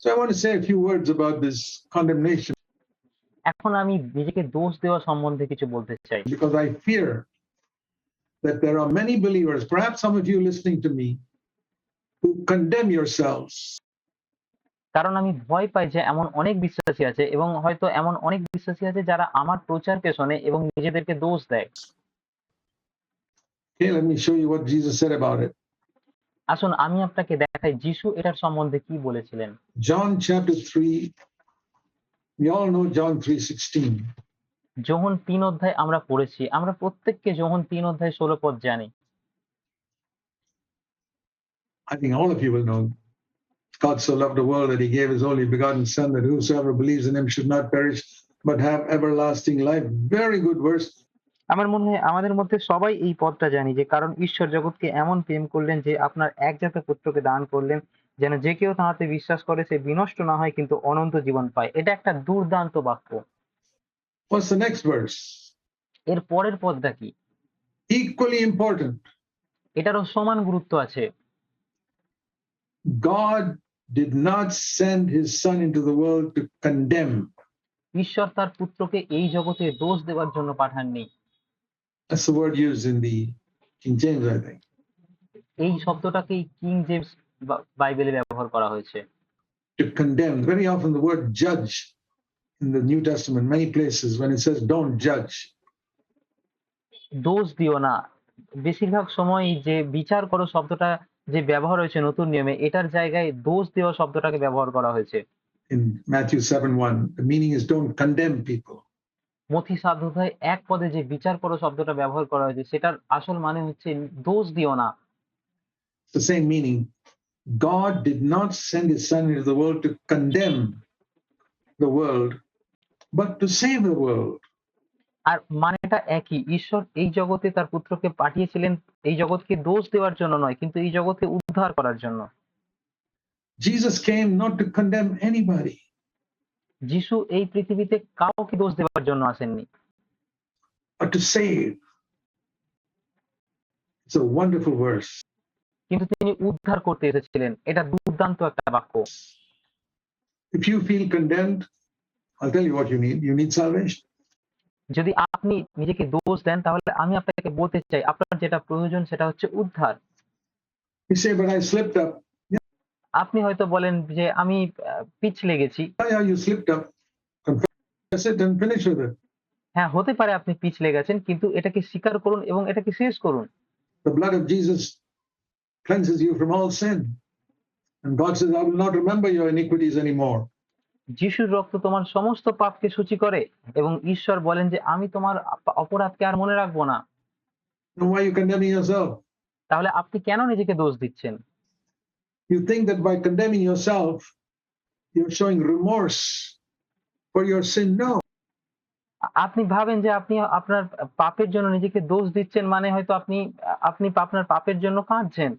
So I want to say a few words about this condemnation এখন আমি নিজেকে দোষ দেওয়া সম্বন্ধে কিছু বলতে চাই because I fear that there are many believers, perhaps some of you listening to me, who condemn yourselves কারণ আমি ভয় পাই যে এমন অনেক বিশ্বাসী আছে এবং হয়তো এমন অনেক বিশ্বাসী আছে যারা আমার প্রচার পেছনে এবং নিজেদেরকে দোষ দেয় Okay, let me show you what Jesus said about it. আসুন আমি আপনাকে দেখাই যিশু এটার সম্বন্ধে কি বলেছিলেন John chapter 3, we all know John 3:16. যোহন তিন অধ্যায় আমরা পড়েছি আমরা প্রত্যেককে যোহন তিন অধ্যায় ষোলো পদ জানি I think all of you will know. God so loved the world that he gave his only begotten Son, that whosoever believes in him should not perish, but have everlasting life. Very good verse. আমার মনে হয় আমাদের মধ্যে সবাই এই পদটা জানি যে কারণ ঈশ্বর জগৎকে এমন প্রেম করলেন যে আপনার একজাত পুত্রকে দান করলেন যেন যে কেউ তাহাতে বিশ্বাস করে সে বিনষ্ট না হয় কিন্তু অনন্ত জীবন পায় এটা একটা দুর্দান্ত বাক্য What's the next verse? এর পরের পদটা কি Equally important. এটারও সমান গুরুত্ব আছে God did not send his Son into the world to condemn. ঈশ্বর তার পুত্রকে এই জগতে দোষ দেওয়ার জন্য পাঠাননি That's the word used in the King James, I think. এই শব্দটাকেই কিং জেমস বাইবেলে ব্যবহার করা হয়েছে To condemn. Very often the word judge in the New Testament, many places, when it says don't judge, দোষ দিও না বেশিরভাগ সময় যে বিচার করো শব্দটা যে ব্যবহার হয়েছে নতুন নিয়মে এটার জায়গায় দোষ দেওয়া শব্দটাকে ব্যবহার করা হয়েছে in Matthew 7 1, the meaning is don't condemn people. মথি সাধ্যতায় এক পদে যে বিচার করো শব্দটা ব্যবহার করা হয়েছে সেটার আসল মানে হচ্ছে দোষ দিও না the same meaning. God did not send his son into the world to condemn the world, but to save the world. আর মানেটা একই ঈশ্বর এই জগতে তার পুত্রকে পাঠিয়েছিলেন এই জগৎকে দোষ দেওয়ার জন্য নয় কিন্তু এই জগৎকে উদ্ধার করার জন্য Jesus came not to condemn anybody, যিশু এই পৃথিবীতে কাউকে দোষ দেওয়ার জন্য আসেননি but to save. It's a wonderful verse. কিন্তু তিনি উদ্ধার করতে এসেছিলেন এটা দুর্দান্ত একটা বাক্য If you feel condemned, I'll tell you what you need. You need salvation. যদি আপনি নিজেকে দোষ দেন তাহলে আমি আপনাকে বলতে চাই আপনার যেটা প্রয়োজন সেটা হচ্ছে উদ্ধার You say, but I slipped up. আপনি হয়তো বলেন যে আমি পিছলে লেগেছি। হ্যাঁ হতে পারে আপনি পিছলে লেগেছেন কিন্তু এটাকে স্বীকার করুন এবং এটাকে শেষ করুন। যিশুর রক্ত তোমার সমস্ত পাপকে সূচি করে এবং ঈশ্বর বলেন যে আমি তোমার অপরাধকে আর মনে রাখব না। তাহলে আপনি কেন নিজেকে দোষ দিচ্ছেন? You think that by condemning yourself, you're showing remorse for your sin. No. আ- আপনি ভাবেন যে আপনি আপনার পাপের জন্য নিজেকে দোষ দিচ্ছেন মানে হয়তো আপনি আপনি আপনার পাপের জন্য কাঁদছেন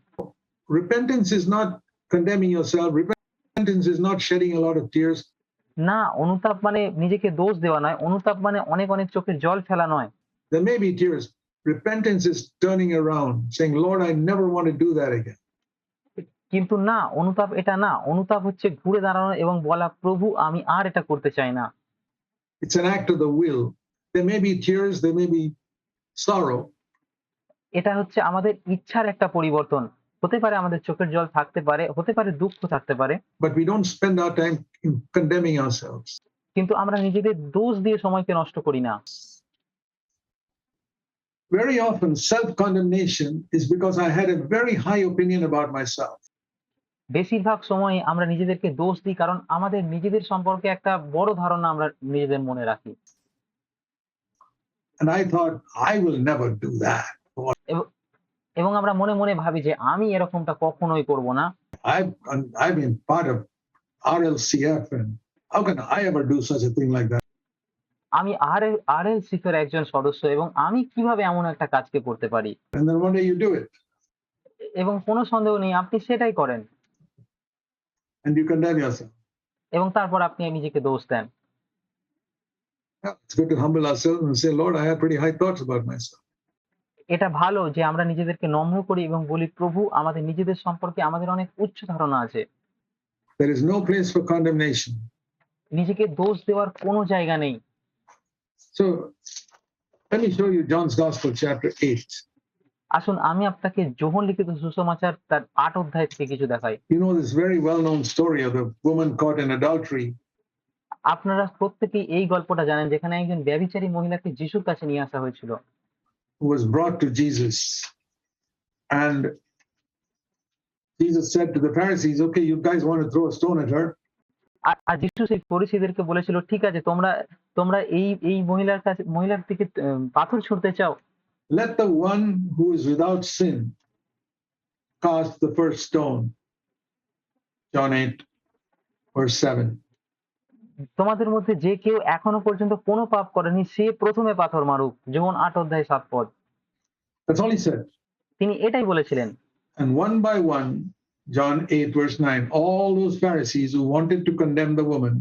Repentance is not condemning yourself. Repentance is not shedding a lot of tears. না অনুতাপ মানে নিজেকে দোষ দেওয়া নয় অনুতাপ মানে অনেক অনেক চোখের জল ফেলা নয় There may be tears. Repentance is turning around, saying, Lord, I never want to do that again. কিন্তু না অনুতাপ এটা না। অনুতাপ হচ্ছে ঘুরে দাঁড়ানো এবং বলা প্রভু আমি আর এটা করতে চাই না। It's the will there may be sorrow এটা হচ্ছে আমাদের ইচ্ছার একটা পরিবর্তন। হতে পারে আমাদের চোখের জল থাকতে পারে হতে পারে দুঃখ থাকতে পারে। বাট উই স্পেন্ড কিন্তু আমরা নিজেদের দোষ দিয়ে সময়কে নষ্ট করি না। Very often self condemnation is because i had a very high opinion about myself. বেশিরভাগ সময় আমরা নিজেদেরকে দোষ দিই কারণ আমাদের নিজেদের সম্পর্কে একটা বড় ধারণা আমরা নিজেদের মনে রাখি। And I thought, I will never do that. এবং আমরা মনে মনে ভাবি যে আমি এরকমটা কখনোই করব না। I've, I've been part of RLCF, and how can I ever do such a thing like that? আমি আর আর এল সিফের একজন সদস্য এবং আমি কীভাবে এমন একটা কাজকে করতে পারি? And then one day you do it. এবং কোনো সন্দেহ নেই আপনি সেটাই করেন। And you condemn yourself. এবং তারপর আপনি নিজেকে দোষ দেন it's good to humble ourselves and say, Lord, I had pretty high thoughts about myself. এটা ভালো যে আমরা নিজেদেরকে নম্র করি এবং বলি প্রভু আমাদের নিজেদের সম্পর্কে আমাদের অনেক উচ্চ ধারণা আছে There is no place for condemnation. নিজেকে দোষ দেওয়ার কোনো জায়গা নেই So let me show you John's Gospel, chapter 8. আসুন আমি আপনাকে যোহন লিখিত সুসমাচার তার আট অধ্যায় থেকে কিছু দেখাই You know this very well known story of the woman caught in adultery. আপনারা প্রত্যেকেই এই গল্পটা জানেন যেখানে একজন ব্যভিচারী মহিলাকে যিশুর কাছে নিয়ে আসা হয়েছিল was brought to Jesus. And Jesus said to the Pharisees, Okay, you guys want to throw a stone at her? আর আর যিশু সেই ফরিসীদেরকে বলেছিল ঠিক আছে তোমরা তোমরা এই এই মহিলার কাছে মহিলার দিকে পাথর ছুঁড়তে চাও Let the one who is without sin cast the first stone. John 8, verse 7. তোমাদের মধ্যে যে কেউ এখনো পর্যন্ত কোনো পাপ করেনি সে প্রথমে পাথর মারুক যেমন আট অধ্যায় সাত পদ That's all he said. তিনি এটাই বলেছিলেন And one by one, John 8, verse 9, all those Pharisees who wanted to condemn the woman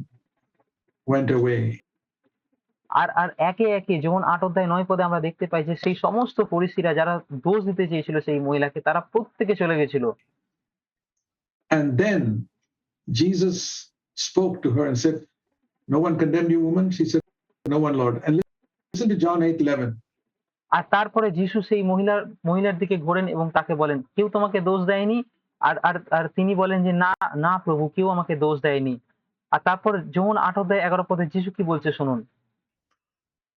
went away. আর আর একে একে যেমন আট অধ্যায় নয় পদে আমরা দেখতে পাই যে সেই সমস্ত ফরিসিরা যারা দোষ দিতে চেয়েছিল সেই মহিলাকে তারা প্রত্যেকে চলে গেছিল And then Jesus spoke to her and said, No one condemned you, woman? She said, No one, Lord. And listen to John 8 11. আর তারপরে যিশু সেই মহিলার মহিলার দিকে ঘোরেন এবং তাকে বলেন কেউ তোমাকে দোষ দেয়নি আর আর আর তিনি বলেন যে না না প্রভু কেউ আমাকে দোষ দেয়নি আর তারপর যেমন আট অধ্যায় এগারো পদে যিশু কি বলছে শুনুন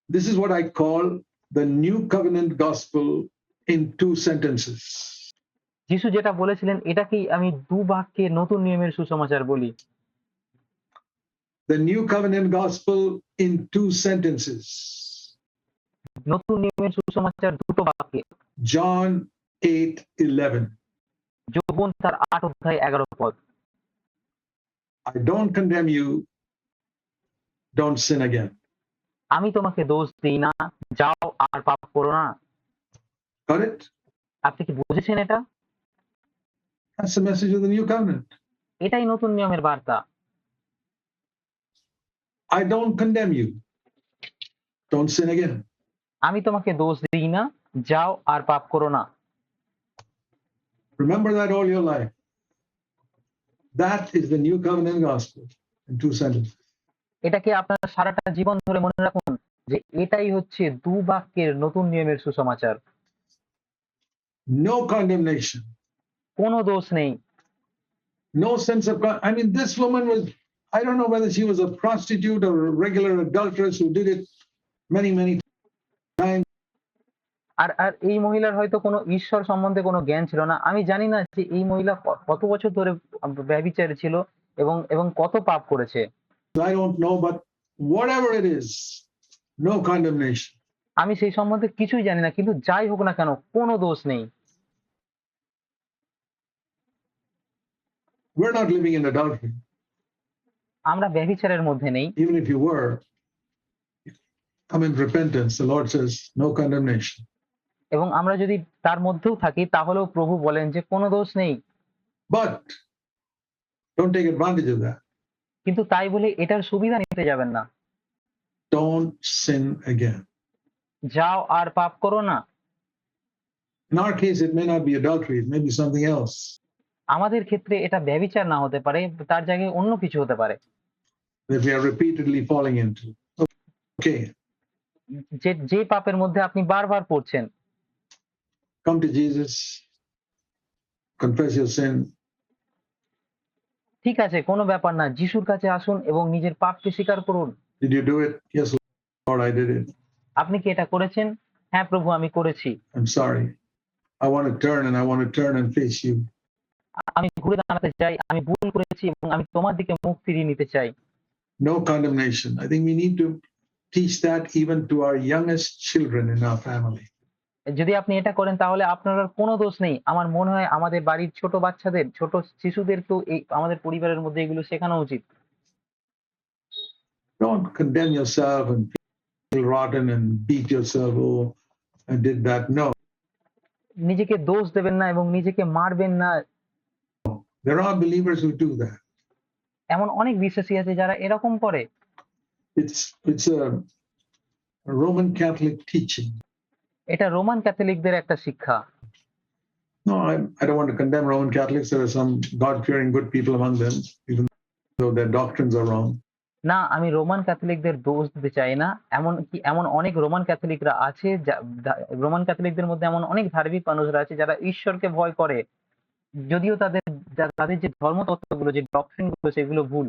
This is what I call the new covenant gospel in two sentences. যিশু যেটা বলেছিলেন এটাকেই আমি দু বাক্যে নতুন নিয়মের সুসমাচার বলি The new covenant gospel in two sentences. নতুন নিয়মের সুসমাচার দুটো বাক্যে John 8 11. যোবন তার আট অধ্যায় এগারো পদ I don't condemn you. Don't sin again. আমি তোমাকে দোষ দিই না যাও আর পাপ করো না Got it? আপনি কি বুঝেছেন এটা That's the message of the new covenant. এটাই নতুন নিয়মের বার্তা I don't condemn you. Don't sin again. আমি তোমাকে দোষ দিই না যাও আর পাপ করো না Remember that all your life. That is the new covenant gospel in two sentences. এটাকে আপনার সারাটা জীবন ধরে মনে রাখুন যে এটাই হচ্ছে দু বাক্যের নতুন নিয়মের সুসমাচার। No condemnation. কোনো দোষ নেই। No sense of con- i mean this woman was i don't know whether she was a prostitute or a regular adulteress who did it many many times. আর আর এই মহিলার হয়তো কোনো ঈশ্বর সম্বন্ধে কোনো জ্ঞান ছিল না। আমি জানি না যে এই মহিলা কত বছর ধরে ব্যবিচারে ছিল এবং এবং কত পাপ করেছে। i don't know but whatever it is no condemnation আমি সেই সম্বন্ধে কিছুই জানি না কিন্তু যাই হোক না কেন কোনো দোষ নেই we're not living in adultery আমরা ব্যভিচারের মধ্যে নেই even if you were come in repentance the lord says no condemnation এবং আমরা যদি তার মধ্যেও থাকি তাহলেও প্রভু বলেন যে কোনো দোষ নেই but don't take advantage of that কিন্তু তাই বলে এটার সুবিধা নিতে যাবেন না don't sin again যাও আর পাপ করো না in our case it may not be adultery it may be something else আমাদের ক্ষেত্রে এটা ব্যভিচার না হতে পারে তার জায়গায় অন্য কিছু হতে পারে that we are repeatedly falling into okay যে যে পাপের মধ্যে আপনি বারবার পড়ছেন come to Jesus, confess your sin, ঠিক আছে কোনো ব্যাপার না। যিশুর কাছে আসুন এবং নিজের পাপকে স্বীকার করুন। আপনি কি এটা করেছেন? হ্যাঁ প্রভু আমি করেছি। আমি ঘুরে দাঁড়াতে চাই আমি ভুল করেছি এবং আমি তোমার দিকে মুখ ফিরিয়ে নিতে চাই। No condemnation. I think we need to teach that even to our youngest children in our family. যদি আপনি এটা করেন তাহলে আপনার আর কোনো দোষ নেই আমার মনে হয় আমাদের বাড়ির ছোট বাচ্চাদের ছোট শিশুদেরকেও এই আমাদের পরিবারের মধ্যে এগুলো শেখানো উচিত Don't condemn yourself and feel rotten and beat yourself. Oh, I did that. No, নিজেকে দোষ দেবেন না এবং নিজেকে মারবেন না there are believers who do that. এমন অনেক বিশ্বাসী আছে যারা এরকম করে It's it's a, a Roman Catholic teaching. এটা রোমান ক্যাথলিকদের একটা শিক্ষা No, I, I don't want to condemn Roman Catholics. There are some God-fearing good people among them, even though their doctrines are wrong. না আমি Roman ক্যাথলিকদের দোষ দিতে চাই না এমন কি এমন অনেক রোমান ক্যাথলিকরা আছে রোমান ক্যাথলিকদের মধ্যে এমন অনেক ধার্মিক মানুষরা আছে যারা ঈশ্বরকে ভয় করে যদিও তাদের তাদের যে ধর্ম তত্ত্বগুলো যে ডক্ট্রিনগুলো সেগুলো ভুল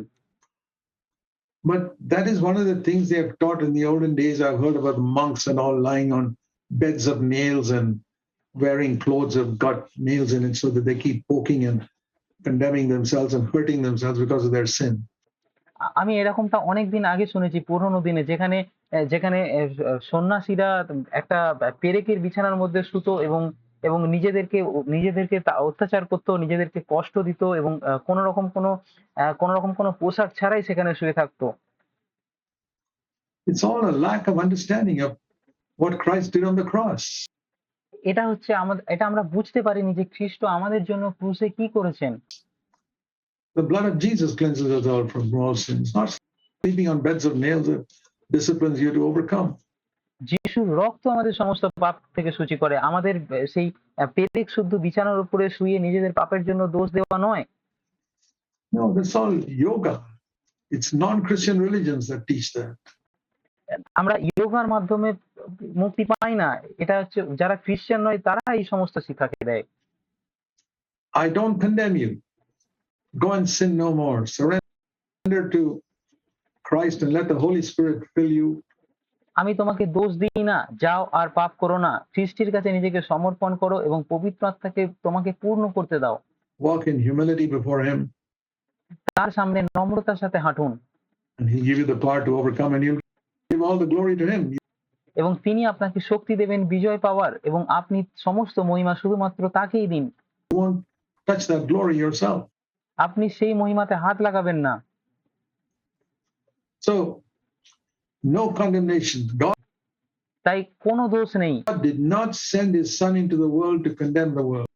But that is one of the things they have taught in the olden days. I've heard about monks and all lying on beds of nails and wearing clothes have got nails in it so that they keep poking and condemning themselves and hurting themselves because of their sin. আমি এরকমটা অনেকদিন আগে শুনেছি পুরোনো দিনে যেখানে যেখানে সন্ন্যাসীরা একটা পেরেকের বিছানার মধ্যে শুতো এবং এবং নিজেদেরকে নিজেদেরকে অত্যাচার করতো নিজেদেরকে কষ্ট দিত এবং কোনো রকম কোনো কোনো রকম কোনো পোশাক ছাড়াই সেখানে শুয়ে থাকতো It's all a lack of understanding of what Christ did on the cross. এটা হচ্ছে আমাদের এটা আমরা বুঝতে পারিনি যে খ্রিস্ট আমাদের জন্য ক্রুশে কি করেছেন The blood of Jesus cleanses us all from all sins, not sleeping on beds of nails that disciplines you have to overcome. যিশুর রক্ত আমাদের সমস্ত পাপ থেকে সূচি করে আমাদের সেই পেরেক শুদ্ধ বিছানার উপরে শুয়ে নিজেদের পাপের জন্য দোষ দেওয়া নয় No, that's all yoga. It's non-Christian religions that teach that. আমরা যোগার মাধ্যমে মুক্তি পায় না। এটা হচ্ছে যারা খ্রিস্টান নয় তারা এই সমস্ত শিক্ষাকে দেয়। I don't condemn you go and sin no more surrender to Christ and let the holy spirit fill you আমি তোমাকে দোষ দিই না। যাও আর পাপ করো না। খ্রিস্টের কাছে নিজেকে সমর্পণ করো এবং পবিত্র আত্মাকে তোমাকে পূর্ণ করতে দাও। Walk in humanity before him তার সামনে নম্রতার সাথে হাঁটুন। And he'll give you the power to overcome, and you'll give all the glory to him. এবং তিনি আপনাকে শক্তি দেবেন বিজয় পাওয়ার এবং আপনি সমস্ত মহিমা শুধুমাত্র তাকেই দিন. আপনি সেই মহিমাতে হাত লাগাবেন না So, no condemnation. God তাই কোনো দোষ নেই did not send His Son into the world to condemn the world.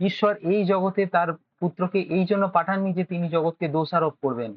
ঈশ্বর এই জগতে তার পুত্রকে এই জন্য পাঠাননি যে তিনি জগৎকে দোষারোপ করবেন